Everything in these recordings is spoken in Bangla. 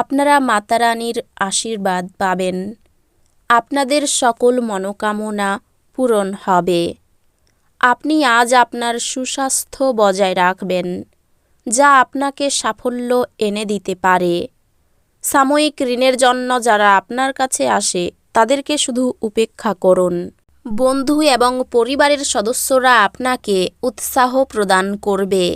আপনারা মাতা রানীর আশীর্বাদ পাবেন। আপনাদের সকল মনোকামনা পূরণ হবে। আপনি আজ আপনার সুস্বাস্থ্য বজায় রাখবেন, যা আপনাকে সাফল্য এনে দিতে পারে। সাময়িক ঋণের জন্য যারা আপনার কাছে আসে, তাদেরকে শুধু উপেক্ষা করুন। বন্ধু এবং পরিবারের সদস্যরা আপনাকে উৎসাহ প্রদান করবে।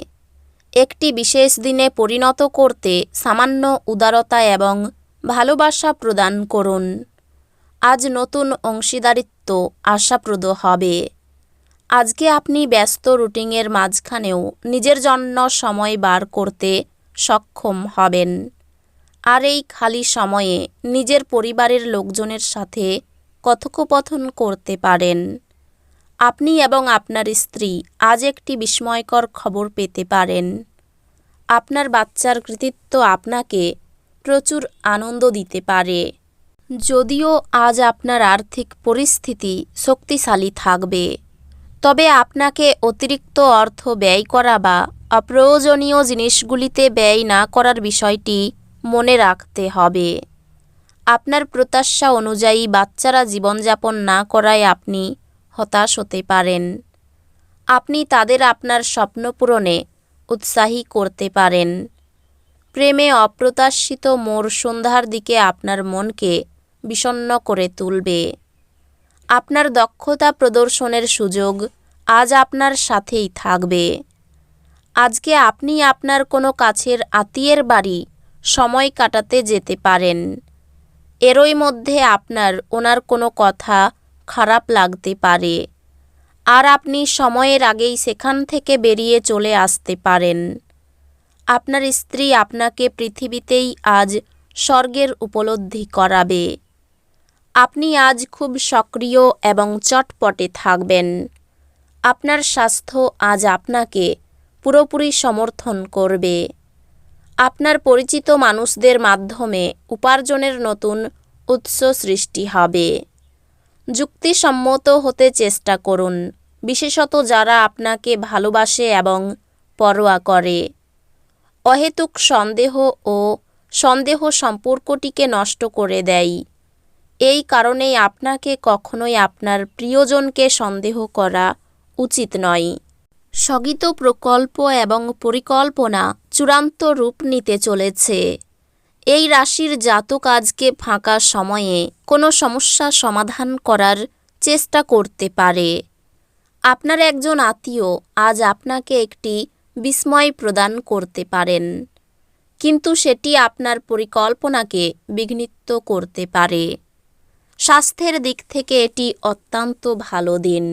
একটি বিশেষ দিনে পরিণত করতে সামান্য উদারতা এবং ভালোবাসা প্রদান করুন। আজ নতুন অংশীদারিত্ব আশাপ্রদ হবে। আজকে আপনি ব্যস্ত রুটিনের মাঝখানেও নিজের জন্য সময় বার করতে সক্ষম হবেন। আর এই খালি সময়ে নিজের পরিবারের লোকজনের সাথে কথোপকথন করতে পারেন। আপনি এবং আপনার স্ত্রী আজ একটি বিস্ময়কর খবর পেতে পারেন। আপনার বাচ্চার কৃতিত্ব আপনাকে প্রচুর আনন্দ দিতে পারে। যদিও আজ আপনার আর্থিক পরিস্থিতি শক্তিশালী থাকবে, তবে আপনাকে অতিরিক্ত অর্থ ব্যয় করা বা অপ্রয়োজনীয় জিনিসগুলিতে ব্যয় না করার বিষয়টি মনে রাখতে হবে। আপনার প্রত্যাশা অনুযায়ী বাচ্চারা জীবনযাপন না করায় আপনি হতাশ হতে পারেন। আপনি তাদের আপনার স্বপ্ন পূরণে উৎসাহী করতে পারেন। প্রেমে অপ্রত্যাশিত মোর সন্ধ্যার দিকে আপনার মনকে বিষণ্ন করে তুলবে। আপনার দক্ষতা প্রদর্শনের সুযোগ আজ আপনার সাথেই থাকবে। আজকে আপনি আপনার কোনো কাছের আত্মীয়ের বাড়ি সময় কাটাতে যেতে পারেন। এরই মধ্যে আপনার ওনার কোনো কথা খারাপ লাগতে পারে। আর আপনি সময়ের আগেই সেখান থেকে বেরিয়ে চলে আসতে পারেন। আপনার স্ত্রী আপনাকে পৃথিবীতেই আজ স্বর্গের উপলব্ধি করাবে। আপনি আজ খুব সক্রিয় এবং চটপটে থাকবেন। আপনার স্বাস্থ্য আজ আপনাকে পুরোপুরি সমর্থন করবে। আপনার পরিচিত মানুষদের মাধ্যমে উপার্জনের নতুন উৎস সৃষ্টি হবে। যুক্তিসম্মত হতে চেষ্টা করুন, বিশেষত যারা আপনাকে ভালোবাসে এবং পরোয়া করে। অহেতুক সন্দেহ ও সন্দেহ সম্পর্কটিকে নষ্ট করে দেয়। এই কারণেই আপনাকে কখনোই আপনার প্রিয়জনকে সন্দেহ করা উচিত নয়। স্থগিত প্রকল্প এবং পরিকল্পনা চূড়ান্ত রূপ নিতে চলেছে। এই রাশির জাতক আজকে ফাঁকা সময়ে কোনো সমস্যা সমাধান করার চেষ্টা করতে পারে। আপনার একজন আত্মীয় আজ আপনাকে একটি বিস্ময় প্রদান করতে পারেন, কিন্তু সেটি আপনার পরিকল্পনাকে বিঘ্নিত করতে পারে। স্বাস্থ্যের দিক থেকে এটি অত্যন্ত ভালো দিন।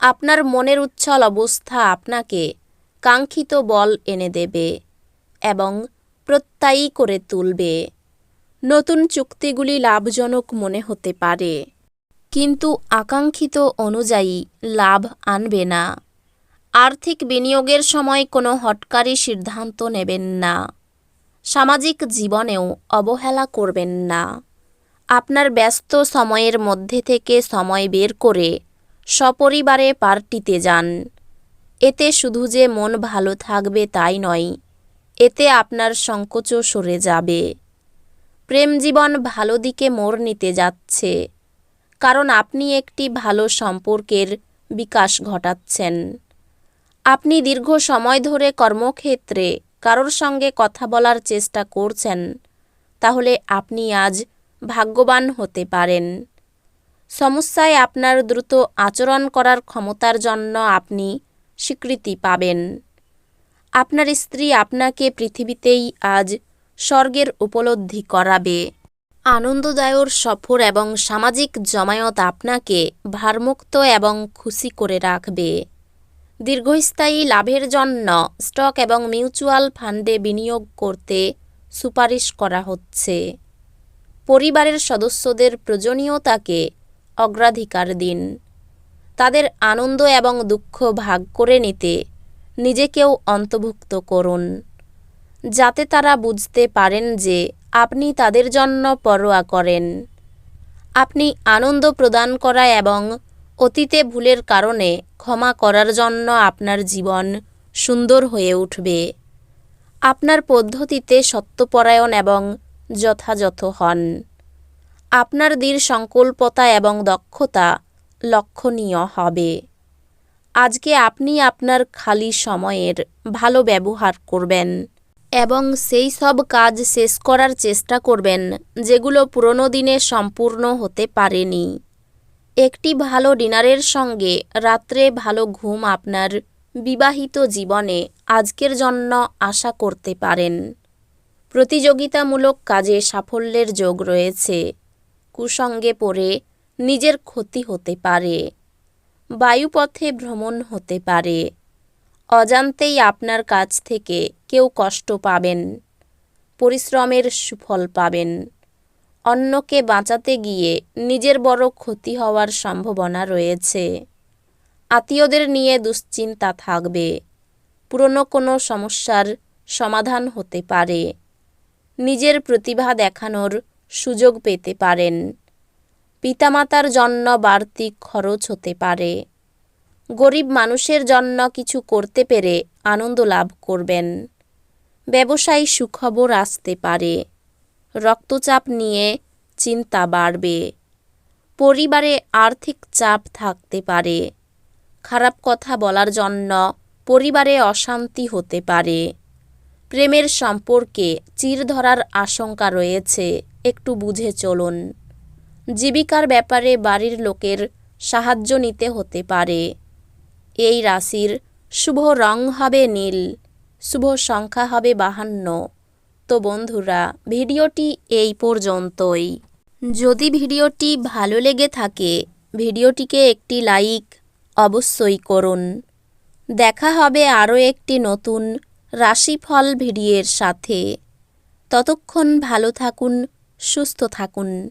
আপনার মনের উচ্ছল অবস্থা আপনাকে কাঙ্ক্ষিত বল এনে দেবে এবং প্রত্যয়ী করে তুলবে। নতুন চুক্তিগুলি লাভজনক মনে হতে পারে। কিন্তু আকাঙ্ক্ষিত অনুযায়ী লাভ আনবে না। আর্থিক বিনিয়োগের সময় কোনো হটকারী সিদ্ধান্ত নেবেন না। সামাজিক জীবনেও অবহেলা করবেন না। আপনার ব্যস্ত সময়ের মধ্যে থেকে সময় বের করে সপরিবারে পার্টিতে যান। এতে শুধু যে মন ভালো থাকবে তাই নয় এতে আপনার সংকোচও সরে যাবে। প্রেম জীবন ভালো দিকে মোড় নিতে যাচ্ছে, কারণ আপনি একটি ভালো সম্পর্কের বিকাশ ঘটাচ্ছেন। আপনি দীর্ঘ সময় ধরে কর্মক্ষেত্রে কারোর সঙ্গে কথা বলার চেষ্টা করছেন, তাহলে আপনি আজ ভাগ্যবান হতে পারেন। সমস্যায় আপনার দ্রুত আচরণ করার ক্ষমতার জন্য আপনি স্বীকৃতি পাবেন। আপনার স্ত্রী আপনাকে পৃথিবীতেই আজ স্বর্গের উপলব্ধি করাবে। আনন্দদায়র সফর এবং সামাজিক জমায়েত আপনাকে ভারমুক্ত এবং খুশি করে রাখবে। দীর্ঘস্থায়ী লাভের জন্য স্টক এবং মিউচুয়াল ফান্ডে বিনিয়োগ করতে সুপারিশ করা হচ্ছে। পরিবারের সদস্যদের প্রয়োজনীয়তাকে অগ্রাধিকার দিন। তাদের আনন্দ এবং দুঃখ ভাগ করে নিতে নিজেকেও অন্তর্ভুক্ত করুন, যাতে তারা বুঝতে পারেন যে আপনি তাদের জন্য পরোয়া করেন। আপনি আনন্দ প্রদান করা এবং অতীতে ভুলের কারণে ক্ষমা করার জন্য আপনার জীবন সুন্দর হয়ে উঠবে। আপনার পদ্ধতিতে সত্যপরায়ণ এবং যথাযথ হন। আপনার দৃঢ় সংকল্পতা এবং দক্ষতা লক্ষণীয় হবে। আজকে আপনি আপনার খালি সময়ের ভালো ব্যবহার করবেন এবং সেই সব কাজ শেষ করার চেষ্টা করবেন যেগুলো পুরনো দিনে সম্পূর্ণ হতে পারেনি। একটি ভালো ডিনারের সঙ্গে রাত্রে ভালো ঘুম আপনার বিবাহিত জীবনে আজকের জন্য আশা করতে পারেন। প্রতিযোগিতামূলক কাজে সাফল্যের যোগ রয়েছে। কুসঙ্গে পড়ে নিজের ক্ষতি হতে পারে। বায়ুপথে ভ্রমণ হতে পারে। অজান্তেই আপনার কাছ থেকে কেউ কষ্ট পাবেন, পরিশ্রমের সুফল পাবেন। অন্যকে বাঁচাতে গিয়ে নিজের বড় ক্ষতি হওয়ার সম্ভাবনা রয়েছে। আত্মীয়দের নিয়ে দুশ্চিন্তা থাকবে। পুরনো কোনো সমস্যার সমাধান হতে পারে। নিজের প্রতিভা দেখানোর সুযোগ পেতে পারেন। পিতামাতার জন্য বাড়তি খরচ হতে পারে। গরিব মানুষের জন্য কিছু করতে পেরে আনন্দ লাভ করবেন। ব্যবসায়ী সুখবর আসতে পারে। রক্তচাপ নিয়ে চিন্তা বাড়বে। পরিবারে আর্থিক চাপ থাকতে পারে। খারাপ কথা বলার জন্য পরিবারে অশান্তি হতে পারে। প্রেমের সম্পর্কে চির ধরার আশঙ্কা রয়েছে। একটু বুঝে চলুন। জীবিকার ব্যাপারে বাড়ির লোকের সাহায্য নিতে হতে পারে। এই রাশির শুভ রং হবে নীল, শুভ সংখ্যা হবে বাহান্ন। তো বন্ধুরা, ভিডিওটি এই পর্যন্তই। যদি ভিডিওটি ভালো লেগে থাকে, ভিডিওটিকে একটি লাইক অবশ্যই করুন। দেখা হবে আরও একটি নতুন রাশিফল ভিডিওর সাথে। ততক্ষণ ভালো থাকুন, সুস্থ থাকুন।